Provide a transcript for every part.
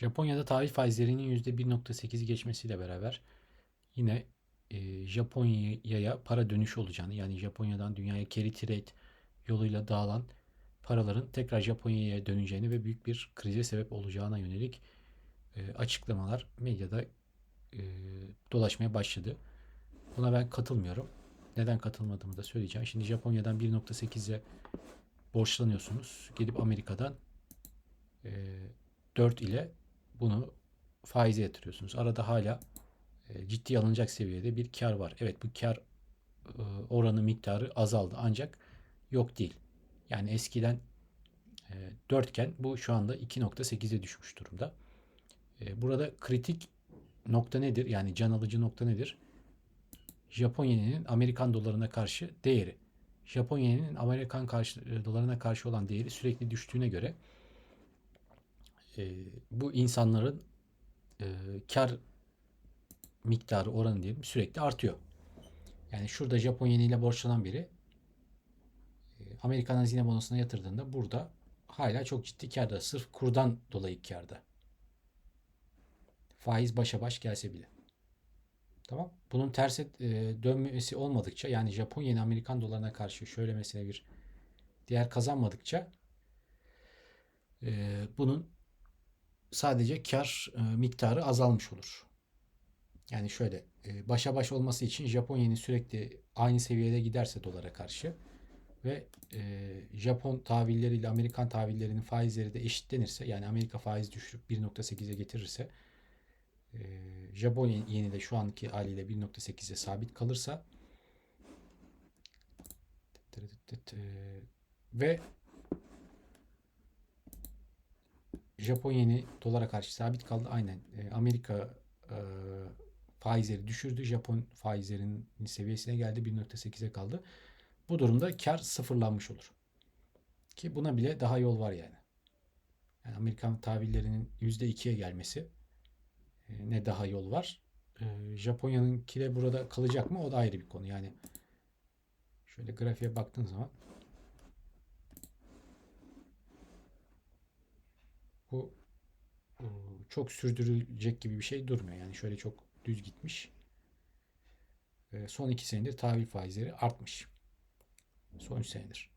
Japonya'da tahvil faizlerinin %1.8'i geçmesiyle beraber yine e, Japonya'ya para dönüşü olacağını yani Japonya'dan dünyaya carry trade yoluyla dağılan paraların tekrar Japonya'ya döneceğini ve büyük bir krize sebep olacağına yönelik e, açıklamalar medyada e, dolaşmaya başladı. Buna ben katılmıyorum. Neden katılmadığımı da söyleyeceğim. Şimdi Japonya'dan 1.8'e borçlanıyorsunuz. Gidip Amerika'dan e, 4 ile bunu faize yatırıyorsunuz. Arada hala e, ciddi alınacak seviyede bir kar var. Evet bu kar e, oranı miktarı azaldı ancak yok değil. Yani eskiden e, 4 iken bu şu anda 2.8'e düşmüş durumda. E, burada kritik nokta nedir? Yani can alıcı nokta nedir? Japon yeninin Amerikan dolarına karşı değeri. Japon yeninin Amerikan karşı, e, dolarına karşı olan değeri sürekli düştüğüne göre e, bu insanların e, kar miktarı oranı diyelim sürekli artıyor. Yani şurada Japon yeniyle borçlanan biri e, Amerikan hazine bonosuna yatırdığında burada hala çok ciddi karda. Sırf kurdan dolayı karda. Faiz başa baş gelse bile. Tamam. Bunun terse e, dönmesi olmadıkça yani Japon yeni Amerikan dolarına karşı şöyle mesela bir değer kazanmadıkça e, bunun sadece kar e, miktarı azalmış olur. Yani şöyle e, başa baş olması için Japon yeni sürekli aynı seviyede giderse dolara karşı ve e, Japon tahvilleriyle Amerikan tahvillerinin faizleri de eşitlenirse yani Amerika faiz düşürüp 1.8'e getirirse e, Japon yeni de şu anki haliyle 1.8'e sabit kalırsa ve Japon yeni dolara karşı sabit kaldı. Aynen. E, Amerika e, faizleri düşürdü. Japon faizlerinin seviyesine geldi. 1.8'e kaldı. Bu durumda kar sıfırlanmış olur. Ki buna bile daha yol var yani. yani Amerikan tahvillerinin %2'ye gelmesi e, ne daha yol var. E, Japonya'nınki de burada kalacak mı? O da ayrı bir konu. Yani şöyle grafiğe baktığın zaman bu e, çok sürdürülecek gibi bir şey durmuyor. Yani şöyle çok düz gitmiş. E, son iki senedir tahvil faizleri artmış. Son 3 senedir.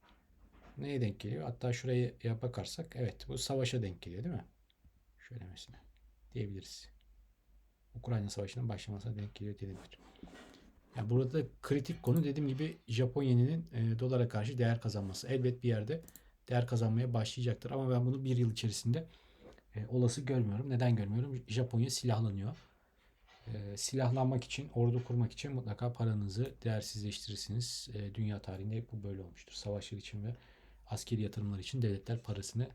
Neye denk geliyor? Hatta şuraya bakarsak evet bu savaşa denk geliyor değil mi? Şöyle mesela diyebiliriz. Ukrayna Savaşı'nın başlamasına denk geliyor denilebilir. Yani burada kritik konu dediğim gibi Japon yeninin e, dolara karşı değer kazanması. Elbet bir yerde değer kazanmaya başlayacaktır. Ama ben bunu bir yıl içerisinde e, olası görmüyorum. Neden görmüyorum? Japonya silahlanıyor. E, silahlanmak için, ordu kurmak için mutlaka paranızı değersizleştirirsiniz. E, dünya tarihinde hep bu böyle olmuştur. Savaşlar için ve askeri yatırımlar için devletler parasını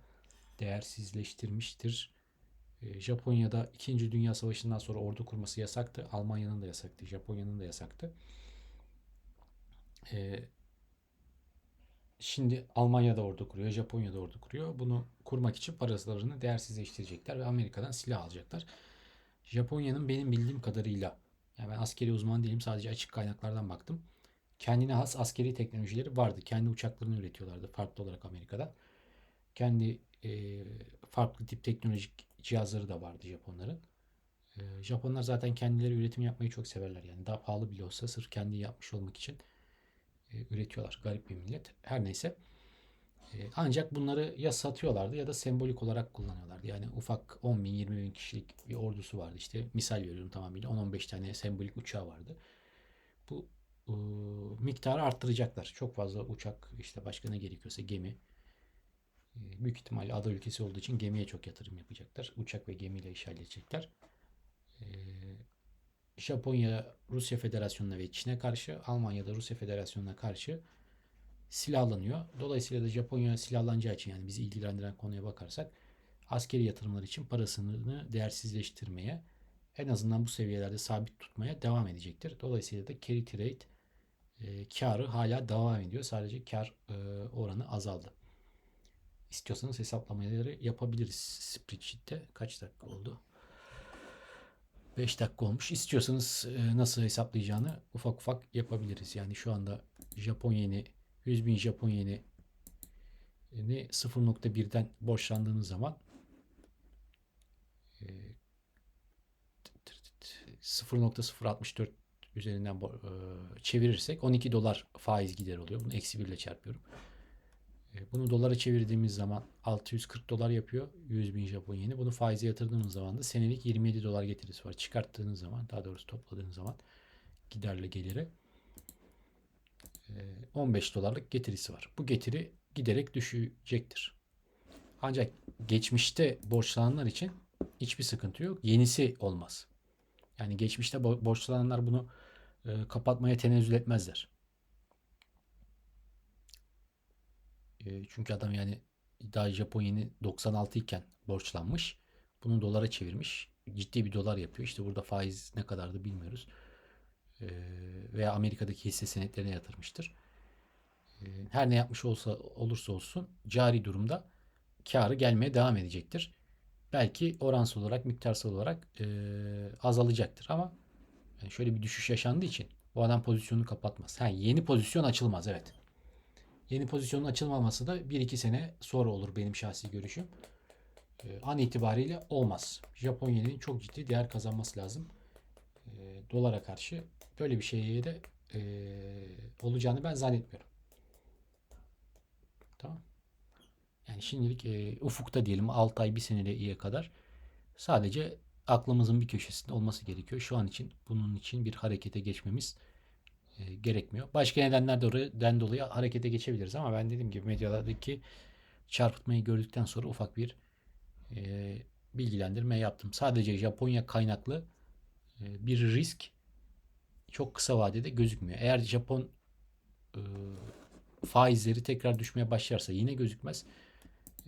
değersizleştirmiştir. E, Japonya'da 2. Dünya Savaşı'ndan sonra ordu kurması yasaktı. Almanya'nın da yasaktı. Japonya'nın da yasaktı. E, Şimdi Almanya'da ordu kuruyor, Japonya'da ordu kuruyor. Bunu kurmak için paralarını değersizleştirecekler ve Amerika'dan silah alacaklar. Japonya'nın benim bildiğim kadarıyla, yani ben askeri uzman değilim sadece açık kaynaklardan baktım. Kendine has askeri teknolojileri vardı. Kendi uçaklarını üretiyorlardı farklı olarak Amerika'dan. Kendi e, farklı tip teknolojik cihazları da vardı Japonların. E, Japonlar zaten kendileri üretim yapmayı çok severler. Yani daha pahalı bile olsa sırf kendi yapmış olmak için üretiyorlar. Garip bir millet. Her neyse. E, ancak bunları ya satıyorlardı ya da sembolik olarak kullanıyorlardı. Yani ufak 10 bin 20 bin kişilik bir ordusu vardı. İşte misal veriyorum tamamıyla 10-15 tane sembolik uçağı vardı. Bu e, miktarı arttıracaklar. Çok fazla uçak işte başka ne gerekiyorsa gemi. E, büyük ihtimalle ada ülkesi olduğu için gemiye çok yatırım yapacaklar. Uçak ve gemiyle iş halledecekler. E, Japonya Rusya Federasyonu'na ve Çin'e karşı, Almanya da Rusya Federasyonu'na karşı silahlanıyor. Dolayısıyla da Japonya silahlanacağı için yani bizi ilgilendiren konuya bakarsak askeri yatırımlar için parasını değersizleştirmeye en azından bu seviyelerde sabit tutmaya devam edecektir. Dolayısıyla da carry trade e, karı hala devam ediyor. Sadece kar e, oranı azaldı. İstiyorsanız hesaplamaları yapabiliriz spreadsheet'te. Kaç dakika oldu? 5 dakika olmuş. İstiyorsanız e, nasıl hesaplayacağını ufak ufak yapabiliriz. Yani şu anda Japon yeni 100 bin Japon yeni 0.1'den borçlandığınız zaman e, 0.064 üzerinden e, çevirirsek 12 dolar faiz gideri oluyor. Bunu eksi 1 ile çarpıyorum. E, Bunu dolara çevirdiğimiz zaman 640 dolar yapıyor. 100 bin Japon yeni. Bunu faize yatırdığımız zaman da senelik 27 dolar getirisi var. Çıkarttığınız zaman daha doğrusu topladığınız zaman giderle geliri e, 15 dolarlık getirisi var. Bu getiri giderek düşecektir. Ancak geçmişte borçlananlar için hiçbir sıkıntı yok. Yenisi olmaz. Yani geçmişte bo- borçlananlar bunu e, kapatmaya tenezzül etmezler. E, çünkü adam yani daha Japon yeni 96 iken borçlanmış. Bunu dolara çevirmiş. Ciddi bir dolar yapıyor. İşte burada faiz ne kadardı bilmiyoruz. E, veya Amerika'daki hisse senetlerine yatırmıştır. E, her ne yapmış olsa olursa olsun cari durumda karı gelmeye devam edecektir. Belki oransal olarak, miktarsal olarak e, azalacaktır ama yani şöyle bir düşüş yaşandığı için bu adam pozisyonunu kapatmaz. Ha, yeni pozisyon açılmaz evet. Yeni pozisyonun açılmaması da 1-2 sene sonra olur benim şahsi görüşüm. E, an itibariyle olmaz. Japon yeninin çok ciddi değer kazanması lazım. E, dolara karşı böyle bir şeye de e, olacağını ben zannetmiyorum. Tamam. Yani şimdilik e, ufukta diyelim 6 ay 1 seneye kadar sadece aklımızın bir köşesinde olması gerekiyor. Şu an için bunun için bir harekete geçmemiz e, gerekmiyor. Başka nedenlerden dolayı harekete geçebiliriz ama ben dediğim gibi medyadaki çarpıtmayı gördükten sonra ufak bir e, bilgilendirme yaptım. Sadece Japonya kaynaklı e, bir risk çok kısa vadede gözükmüyor. Eğer Japon e, faizleri tekrar düşmeye başlarsa yine gözükmez.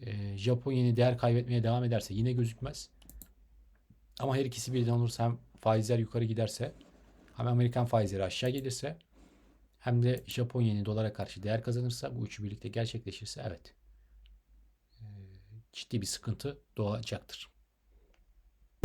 E, Japon yeni değer kaybetmeye devam ederse yine gözükmez. Ama her ikisi birden olursa hem faizler yukarı giderse hem Amerikan faizleri aşağı gelirse hem de Japon yeni dolara karşı değer kazanırsa bu üçü birlikte gerçekleşirse evet ciddi bir sıkıntı doğacaktır.